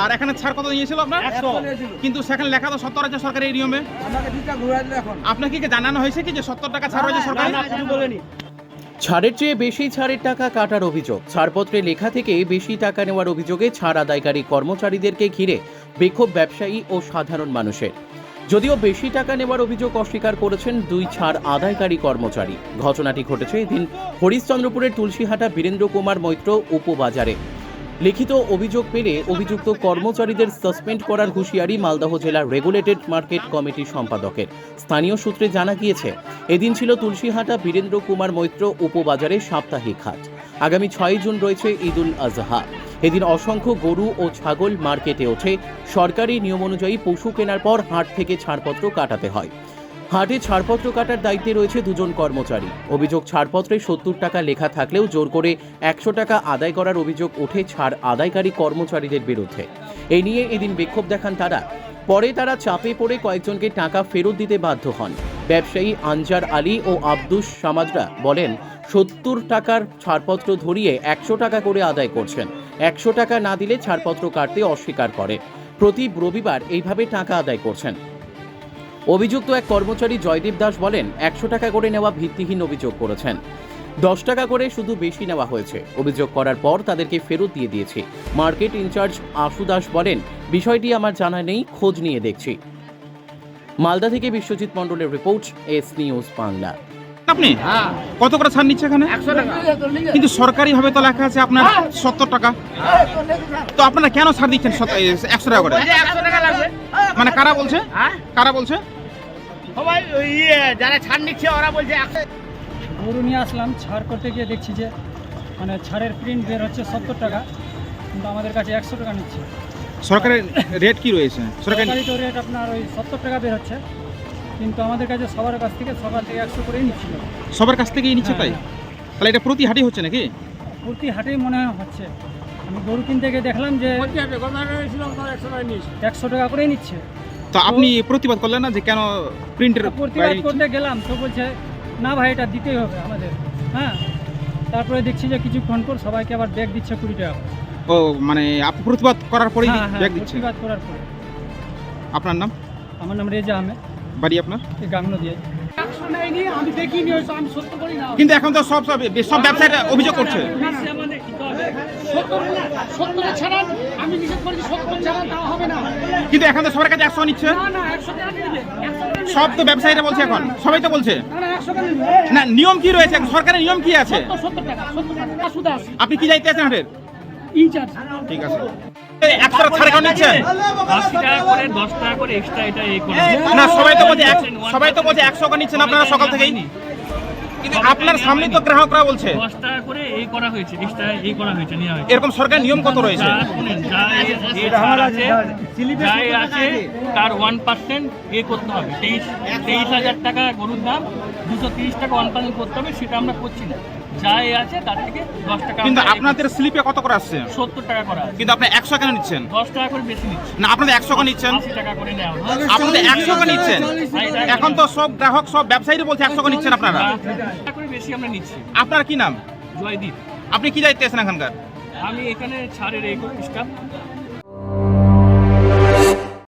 আর এখানে ছাড় কত নিয়েছিল আপনার? কিন্তু সেখানে লেখা তো সত্তর আছে সরকারি নিয়মে। আপনাকে কি জানানো হয়েছে কি যে সত্তর টাকা ছাড় হয়েছে সরকারি? বলেনি। ছাড়ের চেয়ে বেশি ছাড়ের টাকা কাটার অভিযোগ। ছাড়পত্রে লেখা থেকে বেশি টাকা নেওয়ার অভিযোগে ছাড় আদায়কারী কর্মচারীদেরকে ঘিরে বিক্ষোভ ব্যবসায়ী ও সাধারণ মানুষের। যদিও বেশি টাকা নেওয়ার অভিযোগ অস্বীকার করেছেন দুই ছাড় আদায়কারী কর্মচারী। ঘটনাটি ঘটেছে এদিন হরিশ্চন্দ্রপুরের তুলসীহাটা বীরেন্দ্র কুমার মৈত্র উপবাজারে। লিখিত অভিযোগ পেলে অভিযুক্ত কর্মচারীদের সাসপেন্ড করার হুঁশিয়ারি মালদহ জেলার রেগুলেটেড মার্কেট কমিটি সম্পাদকের। স্থানীয় সূত্রে জানা গিয়েছে, এদিন ছিল তুলসীহাটা বীরেন্দ্র কুমার মৈত্র উপবাজারে সাপ্তাহিক হাট। আগামী ছয় জুন রয়েছে ঈদুল আজহা। এদিন অসংখ্য গরু ও ছাগল মার্কেটে ওঠে। সরকারি নিয়ম অনুযায়ী পশু কেনার পর হাট থেকে ছাড়পত্র কাটাতে হয়। হাটে ছাড়পত্র কাটার দায়িত্বে রয়েছে দুজন কর্মচারী। অভিযোগ ছাড়পত্রে সত্তর টাকা লেখা থাকলেও জোর করে একশো টাকা আদায় করার অভিযোগ ওঠে ছাড় আদায়কারী কর্মচারীদের বিরুদ্ধে। এই নিয়ে এদিন বিক্ষোভ দেখান তারা। পরে তারা চাপে পড়ে কয়েকজনকে টাকা ফেরত দিতে বাধ্য হন। ব্যবসায়ী আনজার আলী ও আব্দুস সামাজরা বলেন, সত্তর টাকার ছাড়পত্র ধরিয়ে একশো টাকা করে আদায় করছেন। একশো টাকা না দিলে ছাড়পত্র কাটতে অস্বীকার করে। প্রতি রবিবার এইভাবে টাকা আদায় করছেন। অভিযুক্ত এক কর্মচারী জয়দীপ দাস বলেন একশো টাকা করে নেওয়া ভিত্তিহীন অভিযোগ করেছেন। দশ টাকা করে শুধু বেশি নেওয়া হয়েছে। অভিযোগ করার পর তাদেরকে ফেরত দিয়ে দিয়েছি। মার্কেট ইনচার্জ আশু দাস বলেন বিষয়টি আমার জানা নেই খোঁজ নিয়ে দেখছি। মালদা থেকে বিশ্বজিৎ মণ্ডলের রিপোর্ট এস নিউজ বাংলা। আপনি? হ্যাঁ। কত করে ছাড় নিচ্ছে এখানে? একশো টাকা। কিন্তু সরকারি ভাবে তো লেখা আছে আপনার সত্তর টাকা। তো আপনারা কেন ছাড় দিচ্ছেন একশো টাকা করে? একশো টাকা লাগবে। মানে কারা বলছে? হ্যাঁ। কারা বলছে? সবাই ইয়ে যারা ছাড় নিচ্ছে ওরা বলছে গরু নিয়ে আসলাম ছাড় করতে গিয়ে দেখছি যে মানে ছাড়ের প্রিন্ট বের হচ্ছে সত্তর টাকা কিন্তু আমাদের কাছে একশো টাকা নিচ্ছে। সরকারের রেট কি রয়েছে? সরকারি তো রেট আপনার ওই সত্তর টাকা বের হচ্ছে কিন্তু আমাদের কাছে সবার কাছ থেকে সকাল থেকে একশো করেই নিচ্ছিল। সবার কাছ থেকেই নিচ্ছে তাই? হ্যাঁ, তাহলে এটা প্রতি হাটই হচ্ছে নাকি? প্রতি হাটেই মনে হচ্ছে। আমি গরু কিনতে গিয়ে দেখলাম যে একশো টাকা করেই নিচ্ছে। তো আপনি প্রতিবাদ করলেন না যে কেন প্রিন্টের প্রতিবাদ করতে গেলাম তো বলছে না ভাই এটা দিতেই হবে আমাদের। হ্যাঁ? তারপরে দেখছি যে কিছুক্ষণ পর সবাইকে আবার ব্যাগ দিচ্ছে কুড়ি টাকা ও মানে আপনি প্রতিবাদ করার পরেই হ্যাঁ হ্যাঁ ব্যাগ দিচ্ছে প্রতিবাদ করার পরে। আপনার নাম? আমার নাম রেজা আহমেদ। বাড়ি আপনার? এই কিন্তু এখন তো সব সব সব ব্যবসায়ীরা অভিযোগ করছে। কিন্তু এখন তো সবার কাছে একশো নিচ্ছে। সব তো ব্যবসায়ীরা বলছে এখন। সবাই তো বলছে। না নিয়ম কি রয়েছে? সরকারের নিয়ম কি আছে? আপনি কি যাইতে আছেন হাটের? ঠিক আছে। না সবাই তো বলছে সবাই তো বলছে একশো টাকা নিচ্ছেন আপনারা সকাল থেকেই। আপনার সামনে তো গ্রাহকরা বলছে। দশ টাকা করে এই করা হয়েছে এই করা হয়েছে এরকম সরকার নিয়ম কত রয়েছে? তার ওয়ান পার্সেন্ট এ করতে হবে। তেইশ তেইশ হাজার টাকা গরুর দাম দুশো তিরিশ টাকা ওয়ান পার্সেন্ট করতে হবে সেটা আমরা করছি না। যা এ আছে তার থেকে দশ টাকা কিন্তু আপনাদের স্লিপে কত করে আসছে। সত্তর টাকা করা কিন্তু আপনি একশো কেন নিচ্ছেন? দশ টাকা করে বেশি নিচ্ছি। না আপনাদের একশো টাকা নিচ্ছেন? আশি টাকা করে নেওয়া। আপনাদের একশো টাকা নিচ্ছেন? এখন তো সব গ্রাহক সব ব্যবসায়ীরা বলছে একশো টাকা নিচ্ছেন আপনারা। টাকা করে বেশি আমরা নিচ্ছি। আপনার কি নাম? জয়দীপ। আপনি কি দায়িত্বে আছেন এখানকার? আমি এখানে ছাড়ের এই স্টাফ